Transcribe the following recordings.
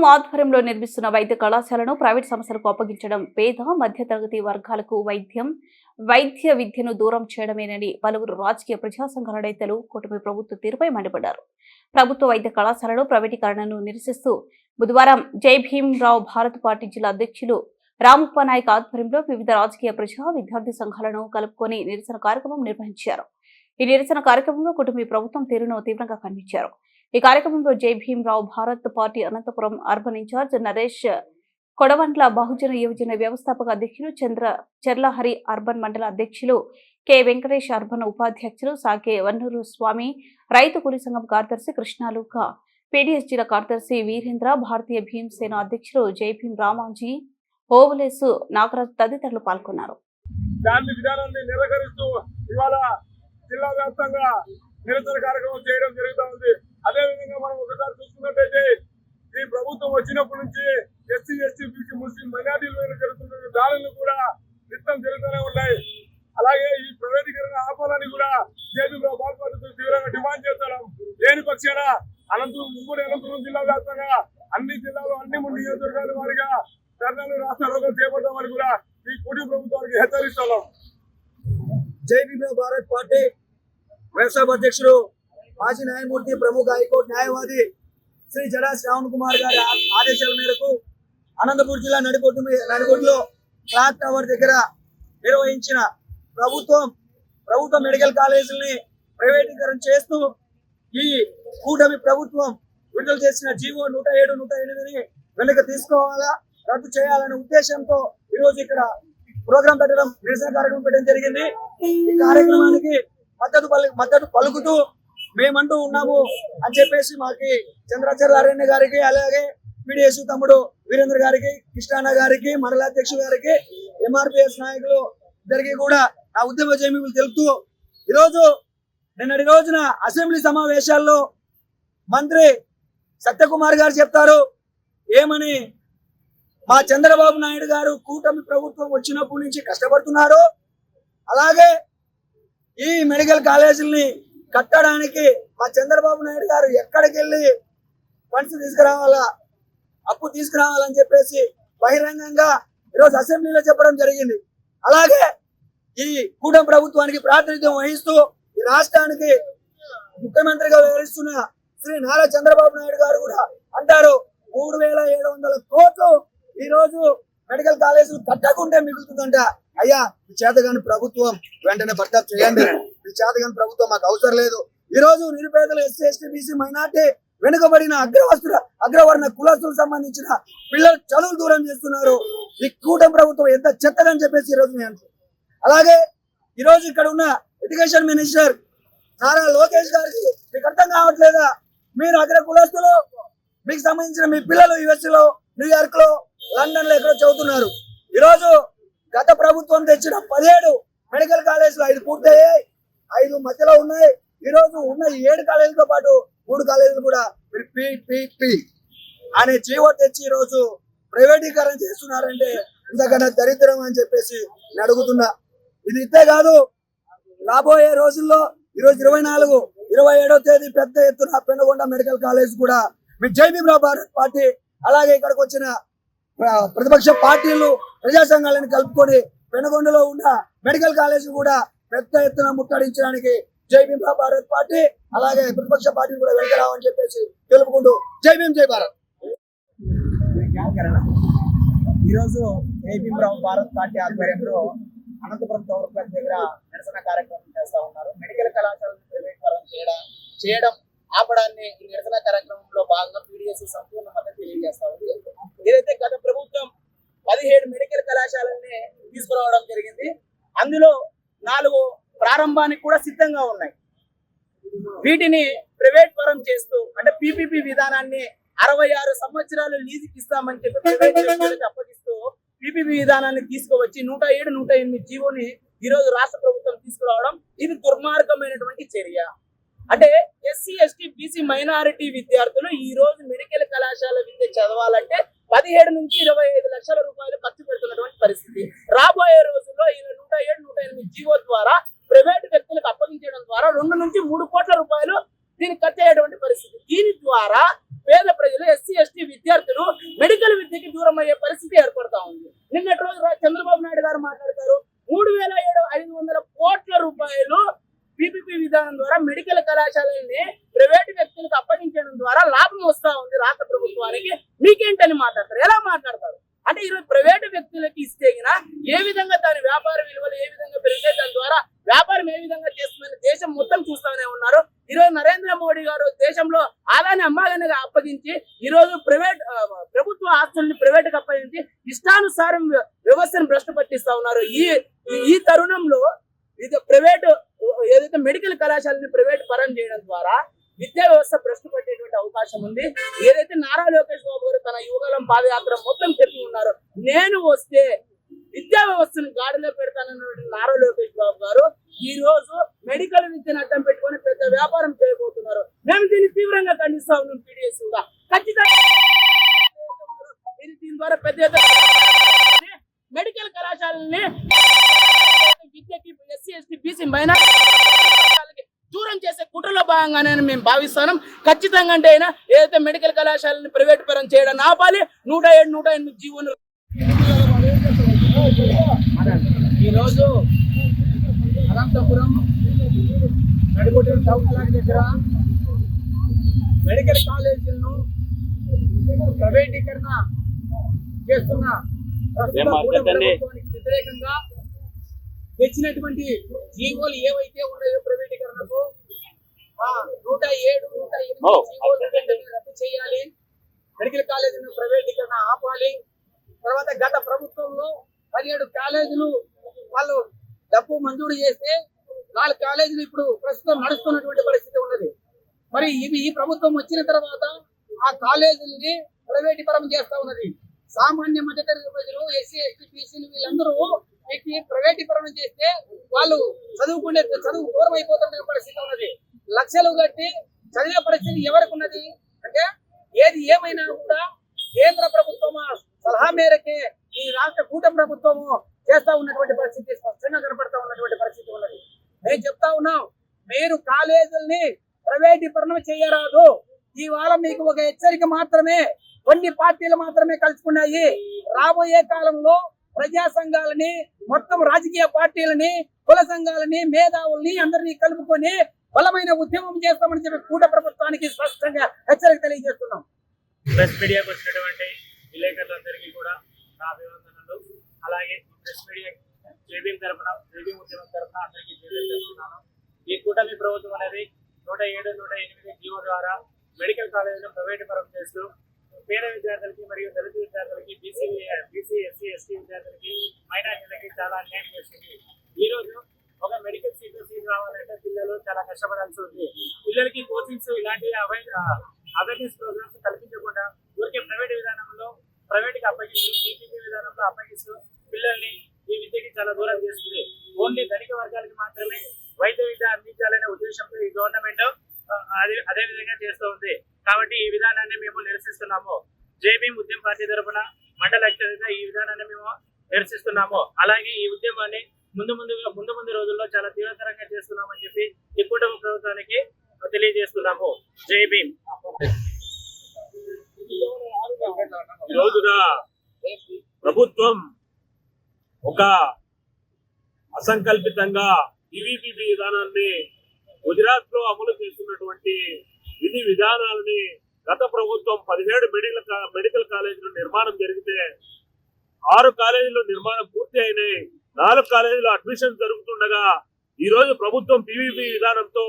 ప్రభుత్వం ఆధ్వర్యంలో నిర్మిస్తున్న వైద్య కళాశాలను ప్రైవేట్ సంస్థలకు అప్పగించడం పేద మధ్యతరగతి వర్గాలకు వైద్యం వైద్య విద్యను దూరం చేయడమేనని పలువురు రాజకీయ ప్రజా సంఘాల నేతలు కూటమి ప్రభుత్వ తీరుపై మండిపడ్డారు. ప్రభుత్వ వైద్య కళాశాలలో ప్రైవేటీకరణను నిరసిస్తూ బుధవారం జై భీమ్రావు భారత్ పార్టీ జిల్లా అధ్యక్షులు రామప్ప నాయక్ ఆధ్వర్యంలో వివిధ రాజకీయ ప్రజా విద్యార్థి సంఘాలను కలుపుకొని నిరసన కార్యక్రమం నిర్వహించారు. ఈ నిరసన కార్యక్రమంలో కుటుంబీ ప్రభుత్వం తీరును తీవ్రంగా ఖండించారు. ఈ కార్యక్రమంలో Jai Bhimrao Bharat Party Anantapur urban in-charge Naresh Kodavantla బహుజన యువజన వ్యవస్థాపక అధ్యక్షులు చంద్ర చెర్లహరి అర్బన్ మండల అధ్యక్షులు కె. వెంకటేష్ అర్బన్ ఉపాధ్యక్షులు సాకే వన్నూరు స్వామి రైతు కూలి సంఘం కార్యదర్శి కృష్ణాలుక పీడీఎస్ కార్యదర్శి వీరేంద్ర భారతీయ భీమసేన అధ్యక్షులు జై భీం రామాజీ ఓవలేసు నాగరాజ్ తదితరులు పాల్గొన్నారు. విధానాన్ని నిరాకరిస్తూ ఇవాళ జిల్లా వ్యాప్తంగా నిరసన కార్యక్రమం చేయడం జరుగుతూ ఉంది. అదే విధంగా మనం ఒకసారి చూసుకున్నట్టయితే ఈ ప్రభుత్వం వచ్చినప్పటి నుంచి ఎస్సీ ఎస్టీ బీసీ ముస్లిం మైనార్టీల మీద జరుగుతున్న దాడులు కూడా నిత్యం జరుగుతూనే ఉన్నాయి. అలాగే ఈ ప్రైవేటీకరణ ఆపాలని కూడా జేపీలో బాధపడుతూ తీవ్రంగా డిమాండ్ చేస్తున్నాం. లేని పక్షాన అనంతపురం ఉమ్మడి అనంతపురం జిల్లా వ్యాప్తంగా అన్ని జిల్లాలు అన్ని మూడు నియోజకవర్గాల వారిగా ధర్నాలు రాష్ట్రాలు చేపడతామని కూడా ఈ కూటమి ప్రభుత్వానికి హెచ్చరిస్తున్నాం. జై భారత్ పార్టీ వ్యవసాయ అధ్యక్షుడు మాజీ న్యాయమూర్తి ప్రముఖ హైకోర్టు న్యాయవాది శ్రీ జడా శ్రావణ్ కుమార్ గారి ఆదేశాల మేరకు అనంతపూర్ జిల్లా నడికొట్టు నడికొట్టులో క్లాక్ టవర్ దగ్గర నిర్వహించిన ప్రభుత్వం ప్రభుత్వ మెడికల్ కాలేజీలని ప్రైవేటీకరణ చేస్తూ ఈ కూటమి ప్రభుత్వం విడుదల చేసిన జీవో నూట ఏడు నూట ఎనిమిదిని వెనుక తీసుకోవాలా రద్దు చేయాలనే ఉద్దేశంతో ఈరోజు ఇక్కడ ప్రోగ్రాం పెట్టడం నిరసన కార్యక్రమం పెట్టడం జరిగింది. ఈ కార్యక్రమానికి మద్దతు పలు మద్దతు పలుకుతూ మేమంటూ ఉన్నాము అని చెప్పేసి మాకి చంద్రాచార్య గారికి అలాగే పిడిఎస్ తమ్ముడు వీరేంద్ర గారికి కృష్ణాన్న గారికి మండలాధ్యక్షుడు గారికి ఎంఆర్పిఎస్ నాయకులు ఇద్దరికి కూడా నా ఉద్యమ జమీములు తెలుపుతూ ఈరోజు నిన్నటి రోజున అసెంబ్లీ సమావేశాల్లో మంత్రి సత్యకుమార్ గారు చెప్తారు ఏమని మా చంద్రబాబు నాయుడు గారు కూటమి ప్రభుత్వం వచ్చినప్పటి నుంచి కష్టపడుతున్నారు? అలాగే ఈ మెడికల్ కాలేజీల్ని కట్టడానికి మా చంద్రబాబు నాయుడు గారు ఎక్కడికి వెళ్ళి ఫండ్స్ తీసుకురావాలా? అప్పు తీసుకురావాలని చెప్పేసి బహిరంగంగా ఈరోజు అసెంబ్లీలో చెప్పడం జరిగింది. అలాగే ఈ కూటమి ప్రభుత్వానికి ప్రాతినిధ్యం వహిస్తూ ఈ రాష్ట్రానికి ముఖ్యమంత్రిగా వివరిస్తున్న శ్రీ నారా చంద్రబాబు నాయుడు గారు కూడా అంటారు మూడు వేల ఏడు వందల కోట్లు ఈ రోజు మెడికల్ కాలేజీలు కట్టకుంటే మిగులుతుందంట. అయ్యా చేతగాని ప్రభుత్వం వెంటనే భర్తీ చేయండి. చేతగాని ప్రభుత్వం మాకు అవసరం లేదు. ఈ రోజు నిరుపేదలు ఎస్సీ ఎస్టీ బీసీ మైనార్టీ వెనుకబడిన అగ్రవస్తుల అగ్రవర్ణ కులస్తులకు సంబంధించిన పిల్లలు చదువులు దూరం చేస్తున్నారు. ఈ కూటమి ప్రభుత్వం ఎంత చెత్తదని చెప్పేసి ఈరోజు నేను అలాగే ఈ రోజు ఇక్కడ ఉన్న ఎడ్యుకేషన్ మినిస్టర్ నారా లోకేష్ గారికి మీకు అర్థం కావట్లేదా? మీరు అగ్ర కులస్తులు మీకు సంబంధించిన మీ పిల్లలు యుఎస్లో న్యూయార్క్లో లండన్లో ఎక్కడో చదువుతున్నారు. ఈ రోజు గత ప్రభుత్వం తెచ్చిన పదిహేడు మెడికల్ కాలేజీలు ఐదు పూర్తయ్యాయి. ఐదు మధ్యలో ఉన్నాయి. ఈ రోజు ఉన్న ఏడు కాలేజీలతో పాటు మూడు కాలేజీలు కూడా మీరు పి పి అనే జీవో తెచ్చి ఈ రోజు ప్రైవేటీకరణ చేస్తున్నారంటే ఇంతకన్నా దరిద్రం అని చెప్పేసి నేను అడుగుతున్నా. ఇది ఇంతే కాదు. రాబోయే రోజుల్లో ఈరోజు ఇరవై నాలుగు ఇరవై ఏడో తేదీ పెద్ద ఎత్తున పెనుగొండ మెడికల్ కాలేజ్ కూడా మీ జై భారత్ పార్టీ అలాగే ఇక్కడికి వచ్చిన ప్రతిపక్ష పార్టీలు ప్రజా సంఘాలను కలుపుకొని పెనుగొండలో ఉన్న మెడికల్ కాలేజ్ కూడా పెద్ద ఎత్తున ముట్టడించడానికి జై భీమ్ భారత్ పార్టీ అలాగే ప్రతిపక్ష పార్టీ కూడా వెళ్తామని చెప్పేసి తెలుపుకుంటూ జై భీమ్ జై భారత్. ఈరోజు జై భీమరావు భారత్ పార్టీ ఆధ్వర్యంలో అనంతపురం టౌన్ క్లబ్ దగ్గర నిరసన కార్యక్రమం చేస్తా ఉన్నారు. మెడికల్ కళాశాలను చేయడం చేయడం ఆపడాన్ని ఈ నిరసన కార్యక్రమంలో భాగంగా పీడిఎస్ సంపూర్ణ మద్దతు తెలియజేస్తా ఉంది. ఏదైతే గత ప్రభుత్వం పదిహేడు మెడికల్ కళాశాలని తీసుకురావడం జరిగింది అందులో నాలుగు ప్రారంభానికి కూడా సిద్ధంగా ఉన్నాయి. వీటిని ప్రైవేట్ పరం చేస్తూ అంటే పీపీపీ విధానాన్ని అరవై ఆరు సంవత్సరాలు లీజుకి ఇస్తామని చెప్పి ప్రైవేట్ అప్పగిస్తూ పీపీపీ విధానాన్ని తీసుకువచ్చి నూట ఏడు నూట ఎనిమిది జీవోని ఈ రోజు రాష్ట్ర ప్రభుత్వం తీసుకురావడం ఇది దుర్మార్గమైనటువంటి చర్య. అంటే ఎస్సీ ఎస్టీ బీసీ మైనారిటీ విద్యార్థులు ఈ రోజు మెడికల్ కళాశాల విద్య చదవాలంటే పదిహేడు నుంచి ఇరవై ఐదు లక్షల రూపాయలు ఖర్చు పెడుతున్నటువంటి పరిస్థితి రాబోయే రోజుల్లో ఈ నూట ఏడు నూట ఎనిమిది జీవో ద్వారా ప్రైవేట్ వ్యక్తులకు అప్పగించడం ద్వారా రెండు నుంచి మూడు కోట్ల రూపాయలు దీనికి ఖర్చు అయ్యేటువంటి పరిస్థితి దీని ద్వారా పేద ప్రజలు ఎస్సీ ఎస్టీ విద్య విద్యార్థులు మెడికల్ విద్యకి దూరం అయ్యే పరిస్థితి ఏర్పడతా ఉంది నిన్నటి రోజు రా- చంద్రబాబు నాయుడు గారు మాట్లాడతారు మూడు వేల ఏడు ఐదు వందల కోట్ల రూపాయలు పీపీపీ విధానం ద్వారా మెడికల్ కళాశాలల్ని ప్రైవేట్ వ్యక్తులకు అప్పగించడం ద్వారా లాభం వస్తా ఉంది రాష్ట్ర ప్రభుత్వానికి మీకేంటని మాట్లాడతారు ఎలా మాట్లాడతారు అంటే ఈరోజు ప్రైవేట్ వ్యక్తులకి ఇస్తే గిన ఏ విధంగా దాని వ్యాపార విలువలు ఏ విధంగా పెరిగితే దాని ద్వారా వ్యాపారం ఏ విధంగా చేస్తుందని దేశం మొత్తం చూస్తానే ఉన్నారు ఈ రోజు నరేంద్ర మోడీ గారు దేశంలో అలానే అమ్మాలనిగా అప్పగించి ఈ రోజు ప్రైవేట్ ప్రభుత్వ ఆస్తుల్ని ప్రైవేట్ అప్పగించి ఇష్టానుసారం వ్యవస్థను భ్రష్టు పట్టిస్తా ఉన్నారు. ఈ ఈ- తరుణంలో ఇది ప్రైవేట్ ఏదైతే మెడికల్ కళాశాలని ప్రైవేట్ పరం చేయడం ద్వారా విద్యా వ్యవస్థ భ్రష్టు పట్టేటువంటి అవకాశం ఉంది. ఏదైతే నారా లోకేష్ బాబు గారు తన యువగలం పాదయాత్ర మొత్తం చెప్పి ఉన్నారు నేను వస్తే విద్యా వ్యవస్థను గాడిలో పెడతానన్నటువంటి నారా లోకేష్ బాబు గారు. ఈ రోజు మెడికల్ విద్యను అడ్డం పెట్టుకొని పెద్ద వ్యాపారం చేయబోతున్నారు. మేము దీన్ని తీవ్రంగా ఖండిస్తా ఉన్నాం టీడీఎస్ కూడా. ఖచ్చితంగా మీరు దీని ద్వారా పెద్ద ఎత్తున మెడికల్ కళాశాలని విద్యకి ఎస్సీ ఎస్టీ బీసీ మైనార్టీ దూరం చేసే కుట్రలో భాగంగానే మేము భావిస్తున్నాం. ఖచ్చితంగా అంటే అయినా ఏదైతే మెడికల్ కళాశాలని ప్రైవేట్ పరం చేయడం ఆపాలి నూట ఏడు నూట ఎనిమిది జీవోలు ఈరోజు అనంతపురం నడిగొట్టిన టౌన్ ప్లాన్ దగ్గర మెడికల్ కాలేజీలను ప్రైవేటీకరణ చేస్తున్న వ్యతిరేకంగా తెచ్చినటువంటి జీవోలు ఏవైతే ఉన్నాయో ప్రైవేటీకరణకు ఆ నూట ఏడు నూట ఎనిమిది రద్దు చేయాలి. మెడికల్ కాలేజీలను ప్రైవేటీకరణ ఆపాలి. తర్వాత గత ప్రభుత్వంలో పదిహేడు కాలేజీలు వాళ్ళు డబ్బు మంజూరు చేస్తే నాలుగు కాలేజీలు ఇప్పుడు ప్రస్తుతం నడుస్తున్నటువంటి పరిస్థితి ఉన్నది. మరి ఇవి ఈ ప్రభుత్వం వచ్చిన తర్వాత ఆ కాలేజీలని ప్రైవేటీకరణ చేస్తా ఉన్నది. సామాన్య మధ్యతరగతి ప్రజలు ఎస్సీ ఎస్టీ బీసీలు వీళ్ళందరూ వీటిని ప్రైవేటీకరణ చేస్తే వాళ్ళు చదువుకునే చదువు దూరం అయిపోతున్న పరిస్థితి ఉన్నది. లక్షలు కట్టి చదివే పరిస్థితి ఎవరికి ఉన్నది? అంటే ఏది ఏమైనా కూడా కేంద్ర ప్రభుత్వం సలహా మేరకే ఈ రాష్ట్ర కూటమి ప్రభుత్వము చేస్తా ఉన్నటువంటి పరిస్థితి స్పష్టంగా కనపడతా ఉన్నటువంటి పరిస్థితి ఉన్నది. మేము చెప్తా ఉన్నాం మీరు కాలేజీల్ని ప్రైవేటీకరణ చేయరాదు. ఇవాళ మీకు ఒక హెచ్చరిక మాత్రమే కొన్ని పార్టీలు మాత్రమే కలుసుకున్నాయి. రాబోయే కాలంలో ప్రజా సంఘాలని మొత్తం రాజకీయ పార్టీలని కుల సంఘాలని మేధావుల్ని అందరినీ కలుపుకొని బలమైన ఉద్యమం చేస్తామని చెప్పి కూట ప్రభుత్వానికి స్పష్టంగా హెచ్చరిక తెలియజేస్తున్నాం. ప్రెస్ మీడియాకు వచ్చినటువంటి విలేకరులందరికీ కూడా నా అభివందనలు అలాగే ప్రెస్ మీడియా తరపున జేబీఎం ఉద్యమం తరపున అందరికీ తెలియజేస్తున్నాను ఈ కూటమి ప్రభుత్వం అనేది నూట ఏడు నూట ఎనిమిది జీవో ద్వారా మెడికల్ కాలేజీలో ప్రైవేట్ పరం చేస్తూ పేద విద్యార్థులకి మరియు దళిత విద్యార్థులకి బీసీ బీసీ ఎస్సీ ఎస్టీ విద్యార్థులకి మైనార్టీలకి చాలా అన్యాయం చేస్తుంది ఈ రోజు ఒక మెడికల్ సీట్ సీట్ రావాలంటే పిల్లలు చాలా కష్టపడాల్సి ఉంది. పిల్లలకి కోచింగ్స్ ఇలాంటి అవేర్నెస్ ప్రోగ్రామ్స్ కల్పించకుండా ఊరికే ప్రైవేట్ విధానంలో ప్రైవేట్కి అప్పగిస్తూ పీపీపీ విధానంలో అప్పగిస్తూ పిల్లల్ని ఈ విద్యకి చాలా దూరం చేస్తుంది. ఓన్లీ ధనిక వర్గాలకి మాత్రమే వైద్య విద్య అందించాలనే ఉద్దేశంతో ఈ గవర్నమెంట్ అదే అదే విధంగా చేస్తూ ఉంది. కాబట్టి ఈ విధానాన్ని మేము నిరసిస్తున్నాము. జేబీ ఉద్యమ పార్టీ తరఫున మండల అధ్యక్షుడిగా ఈ విధానాన్ని మేము నిరసిస్తున్నాము. అలాగే ఈ ఉద్యమాన్ని ముందు ముందుగా ముందు ముందు రోజుల్లో చాలా తీవ్రతరంగా చేస్తున్నామని చెప్పి ఈ కూటమి ప్రభుత్వానికి తెలియజేస్తున్నాము. జై భీమ్ రోజున ప్రభుత్వం ఒక అసంకల్పితంగా ఈవీపీ విధానాన్ని గుజరాత్లో అమలు చేస్తున్నటువంటి విధి విధానాలని గత ప్రభుత్వం పదిహేడు మెడికల్ మెడికల్ కాలేజీలు నిర్మాణం జరిగితే ఆరు కాలేజీలు నిర్మాణం పూర్తి అయినాయి. నాలుగు కాలేజీలో అడ్మిషన్ జరుగుతుండగా ఈ రోజు ప్రభుత్వం పీవీపీ విధానంతో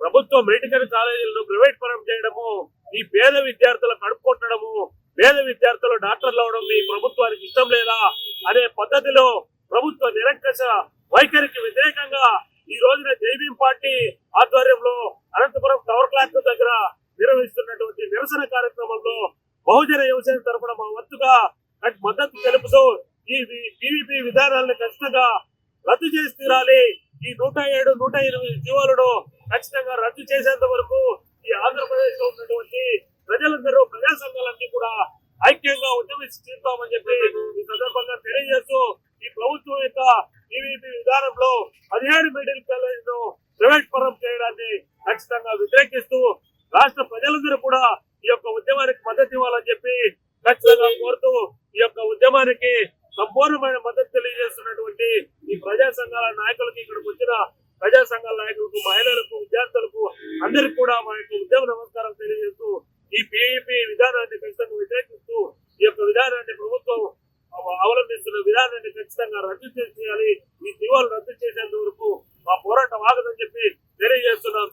ప్రభుత్వం మెడికల్ కాలేజీలను ప్రైవేట్ పరం చేయడము ఈ పేద విద్యార్థుల కడుపుకొట్టడము పేద విద్యార్థులు డాక్టర్లు అవడం మీ ప్రభుత్వానికి ఇష్టం లేదా అనే పద్ధతిలో ప్రభుత్వ నిరంకశ వైఖరికి వ్యతిరేకంగా ఈ రోజున జైబీం పార్టీ ఆధ్వర్యంలో అనంతపురం టవర్ క్లాక్ దగ్గర నిర్వహిస్తున్నటువంటి నిరసన కార్యక్రమంలో బహుజన యువసేన తరపున మా వంతుగా మద్దతు తెలుపుతూ ఈ టీవీపీ విధానాలను ఖచ్చితంగా రద్దు చేసి తీరాలి. ఈ నూట ఏడు నూట ఎనిమిది జీవోలను ఖచ్చితంగా రద్దు చేసేంత వరకు ఈ ఆంధ్రప్రదేశ్లో ఉన్నటువంటి ప్రజలందరూ ప్రజా సంఘాలన్నీ కూడా ఐక్యంగా ఉద్యమించి తీరుతామని చెప్పి ఈ సందర్భంగా తెలియజేస్తూ ఈ ప్రభుత్వం యొక్క టీవీపీ విధానంలో పదిహేడు మిడిల్ కాలేజీను ప్రైవేట్ పరం చేయడాన్ని ఖచ్చితంగా వ్యతిరేకిస్తూ రాష్ట్ర ప్రజలందరూ కూడా ఈ యొక్క ఉద్యమానికి మద్దతు ఇవ్వాలని చెప్పి రక్షితంగా కోరుతూ ఈ యొక్క ఉద్యమానికి సంపూర్ణమైన మద్దతు తెలియజేస్తున్నటువంటి ఈ ప్రజా సంఘాల నాయకులకు ఇక్కడికి వచ్చిన ప్రజా సంఘాల నాయకులకు మహిళలకు విద్యార్థులకు అందరికి కూడా మా యొక్క ఉద్యమ నమస్కారం తెలియజేస్తూ ఈ పిఈపి విధానాన్ని ఖచ్చితంగా వ్యతిరేకిస్తూ ఈ యొక్క విధానాన్ని ప్రభుత్వం అవలంబిస్తున్న విధానాన్ని ఖచ్చితంగా రద్దు చేయాలి ఈ దివాలు రద్దు చేసేంత వరకు మా పోరాటం ఆగదని చెప్పి తెలియజేస్తున్నాం.